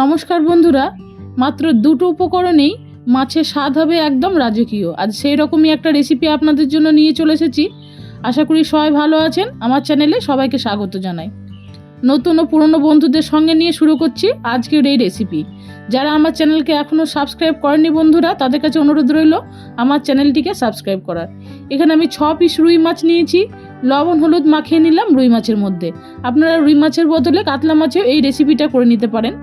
নমস্কার বন্ধুরা, মাত্র দুটো উপকরণেই মাছের স্বাদ হবে একদম রাজকীয়। আজ সেই রকমই একটা রেসিপি আপনাদের জন্য নিয়ে চলে এসেছি। আশা করি সবাই ভালো আছেন। আমার চ্যানেলে সবাইকে স্বাগত জানাই। নতুন ও পুরনো বন্ধুদের সঙ্গে নিয়ে শুরু করছি আজকের এই রেসিপি যারা আমার চ্যানেলকে এখনও সাবস্ক্রাইব করেনি বন্ধুরা, তাদের কাছে অনুরোধ রইল আমার চ্যানেলটিকে সাবস্ক্রাইব করার। এখানে আমি ছ পিস রুই মাছ নিয়েছি। লবণ, হলুদ মাখিয়ে নিলাম রুই মাছের মধ্যে। আপনারা রুই মাছের বদলে কাতলা মাছেও এই রেসিপিটা করে নিতে পারেন।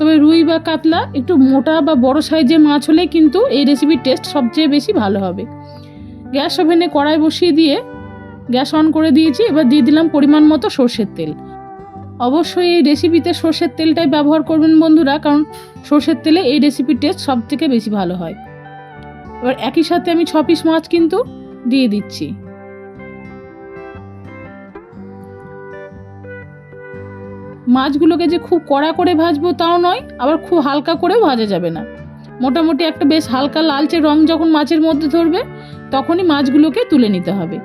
তবে রুই বা কাতলা একটু মোটা বা বড় সাইজের মাছ হলে কিন্তু এই রেসিপির টেস্ট সবচেয়ে বেশি ভালো হবে। গ্যাস ওভেনে কড়াই বসিয়ে দিয়ে গ্যাস অন করে দিয়েছি, এবার দিয়ে দিলাম পরিমাণ মতো সর্ষের তেল। অবশ্যই এই রেসিপিতে সর্ষের তেলটাই ব্যবহার করবেন বন্ধুরা, কারণ সর্ষের তেলে এই রেসিপির টেস্ট সব থেকে বেশি ভালো হয়। এবার একই সাথে আমি ছ পিস মাছ কিন্তু দিয়ে দিচ্ছি। মাছগুলোকে যে খুব কড়া করে ভাজবো তাও নয়, আবার খুব হালকা করেও ভাজা যাবে না। মোটামুটি একটা বেশ হালকা লালচে রং যখন মাছের মধ্যে ধরবে, তখনই মাছগুলোকে তুলে নিতে হবে।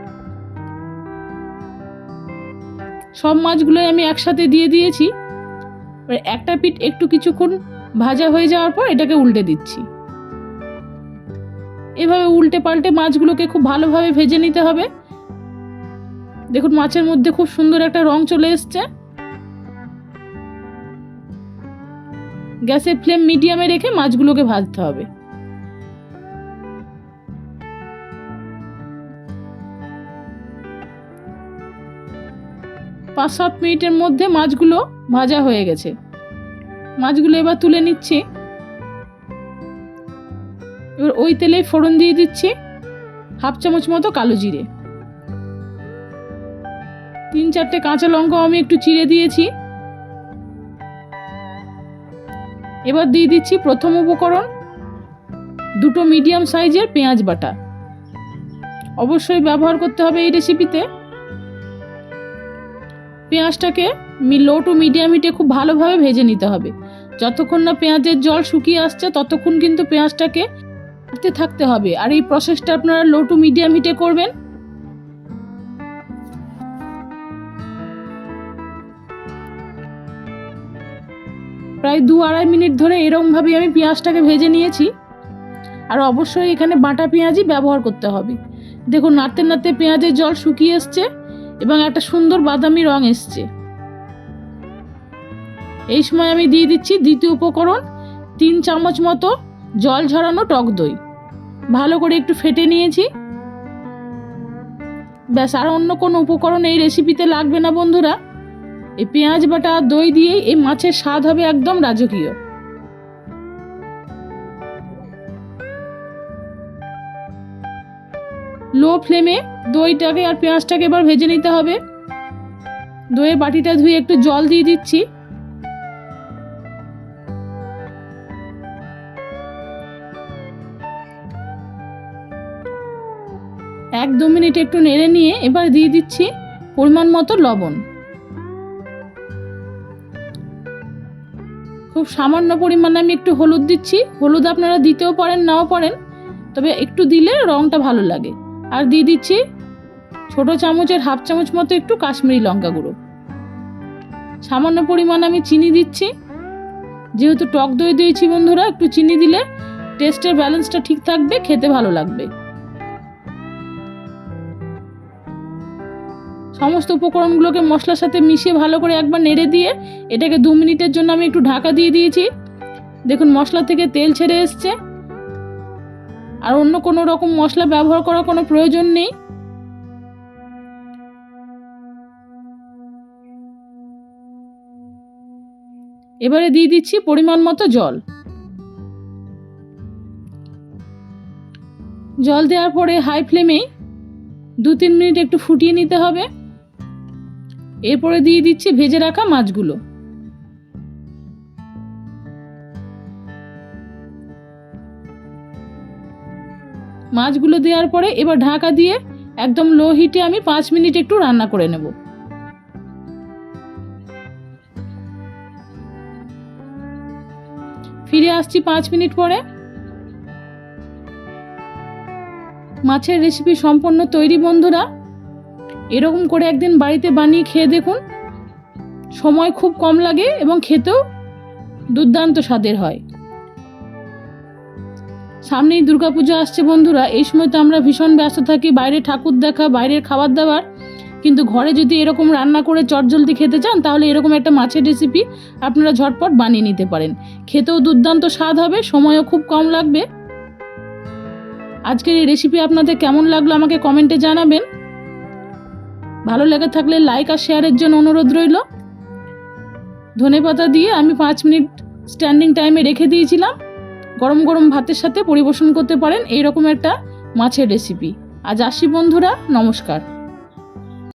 সব মাছগুলোই আমি একসাথে দিয়ে দিয়েছি। একটা পিঠ একটু কিছুক্ষণ ভাজা হয়ে যাওয়ার পর এটাকে উল্টে দিচ্ছি। এভাবে উল্টে পাল্টে মাছগুলোকে খুব ভালোভাবে ভেজে নিতে হবে। দেখুন, মাছের মধ্যে খুব সুন্দর একটা রং চলে এসছে। গ্যাসের ফ্লেম মিডিয়ামে রেখে মাছগুলোকে ভাজতে হবে। পাঁচ সাত মিনিটের মধ্যে মাছগুলো ভাজা হয়ে গেছে। মাছগুলো এবার তুলে নিচ্ছি। এবার ওই তেলে ফোড়ন দিয়ে দিচ্ছি হাফ চামচ মতো কালো জিরে। তিন চারটে কাঁচা লঙ্কাও আমি একটু চিড়ে দিয়েছি। এবার দিয়ে দিচ্ছি প্রথম উপকরণ, দুটো মিডিয়াম সাইজের পেঁয়াজ বাটা। অবশ্যই ব্যবহার করতে হবে এই রেসিপিতে পেঁয়াজটাকে লো টু মিডিয়াম হিটে খুব ভালোভাবে ভেজে নিতে হবে। যতক্ষণ না পেঁয়াজের জল শুকিয়ে আসছে, ততক্ষণ কিন্তু পেঁয়াজটাকে থাকতে হবে। আর এই প্রসেসটা আপনারা লো টু মিডিয়াম হিটে করবেন। প্রায় দু আড়াই মিনিট ধরে এরকমভাবে আমি পেঁয়াজটাকে ভেজে নিয়েছি। আর অবশ্যই এখানে বাটা পেঁয়াজই ব্যবহার করতে হবে। দেখুন, নাড়তে নাড়তে পেঁয়াজের জল শুকিয়ে এসছে এবং একটা সুন্দর বাদামি রং এসছে। এই সময় আমি দিয়ে দিচ্ছি দ্বিতীয় উপকরণ, তিন চামচ মতো জল ঝরানো টক দই। ভালো করে একটু ফেটে নিয়েছি। ব্যাস, আর অন্য কোনো উপকরণ এই রেসিপিতে লাগবে না বন্ধুরা। এই পেঁয়াজ বাটা দই দিয়েই এই মাছের স্বাদ হবে একদম রাজকীয়। লো ফ্লেমে দইটাকে আর পেঁয়াজটাকে এবার ভেজে নিতে হবে। দইয়ের বাটিটা ধুয়ে একটু জল দিয়ে দিচ্ছি। এক দু মিনিট একটু নেড়ে নিয়ে এবার দিয়ে দিচ্ছি পরিমাণ মতো লবণ। খুব সামান্য পরিমাণে আমি একটু হলুদ দিচ্ছি। হলুদ আপনারা দিতেও পারেন, নাও পারেন। তবে একটু দিলে রঙটা ভালো লাগে। আর দিয়ে দিচ্ছি ছোট চামচের হাফ চামচ মতো একটু কাশ্মীরি লঙ্কা গুঁড়ো। সামান্য পরিমাণ আমি চিনি দিচ্ছি। যেহেতু টক দই দিয়েছি বন্ধুরা, একটু চিনি দিলে টেস্টের ব্যালেন্সটা ঠিক থাকবে, খেতে ভালো লাগবে। সমস্ত উপকরণগুলোকে মশলার সাথে মিশিয়ে ভালো করে একবার নেড়ে দিয়ে এটাকে দু মিনিটের জন্য আমি একটু ঢাকা দিয়ে দিয়েছি। দেখুন, মশলা থেকে তেল ছেড়ে এসছে। আর অন্য কোনো রকম মশলা ব্যবহার করার কোনো প্রয়োজন নেই। এবারে দিয়ে দিচ্ছি পরিমাণ মতো জল। জল দেওয়ার পরে হাই ফ্লেমেই দু তিন মিনিট একটু ফুটিয়ে নিতে হবে। এরপরে দিয়ে দিচ্ছি ভেজে রাখা মাছগুলো। মাছগুলো দেওয়ার পরে এবার ঢাকা দিয়ে একদম লো হিটে আমি পাঁচ মিনিট একটু রান্না করে নেব। ফিরে আসছি পাঁচ মিনিট পরে। মাছের রেসিপি সম্পূর্ণ তৈরি বন্ধুরা এরকম করে একদিন বাড়িতে বানিয়ে খেয়ে দেখুন। সময় খুব কম লাগে এবং খেতেও দুর্দান্ত স্বাদের হয়। সামনেই দুর্গাপূজা আসছে বন্ধুরা। এই সময় তো আমরা ভীষণ ব্যস্ত থাকি। বাইরে ঠাকুর দেখা, বাইরের খাবার দাবার। কিন্তু ঘরে যদি এরকম রান্না করে চটজলদি খেতে চান, তাহলে এরকম একটা মাছের রেসিপি আপনারা ঝটপট বানিয়ে নিতে পারেন। খেতেও দুর্দান্ত স্বাদ হবে, সময়ও খুব কম লাগবে। আজকের এই রেসিপি আপনাদের কেমন লাগল আমাকে কমেন্টে জানাবেন। ভালো লেগে থাকলে লাইক আর শেয়ারের জন্য অনুরোধ রইল। ধনে পাতা দিয়ে আমি পাঁচ মিনিট স্ট্যান্ডিং টাইমে রেখে দিয়েছিলাম। গরম গরম ভাতের সাথে পরিবেশন করতে পারেন, এইরকম একটা মাছের রেসিপি আজ আসি বন্ধুরা, নমস্কার।